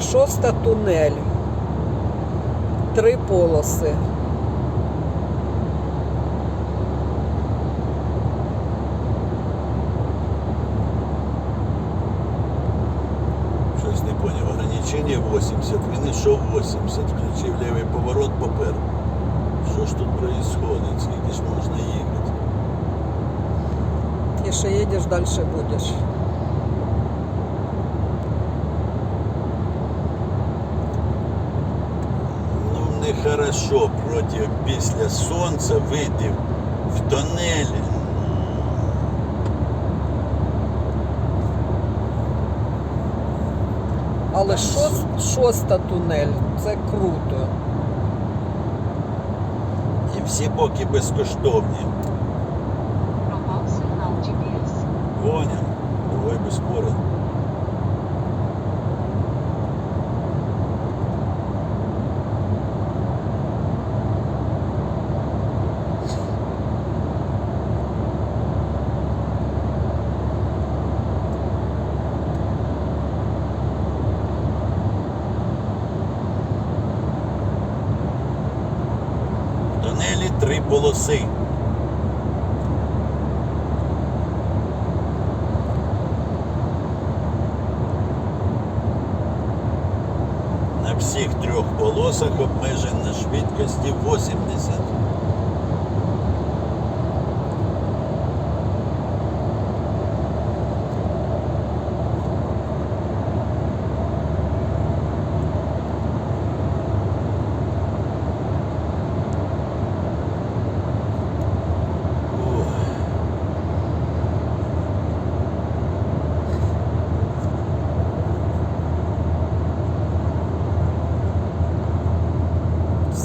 Шоста тунель. Три полоси. Щось не поняв. Ограничення 80. Він ішов 80. Включив лівий поворот попер. Що ж тут происходит? Скільки ж можна їхати? Тише їдеш, далі будеш. Ну, против проти після сонця вийти в тонелі. Але шост, шоста тунель це круто. І всі боки безкоштовні. Тунелі три полоси. На всіх трьох полосах обмежена швидкості 80.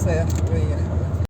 对呀，对呀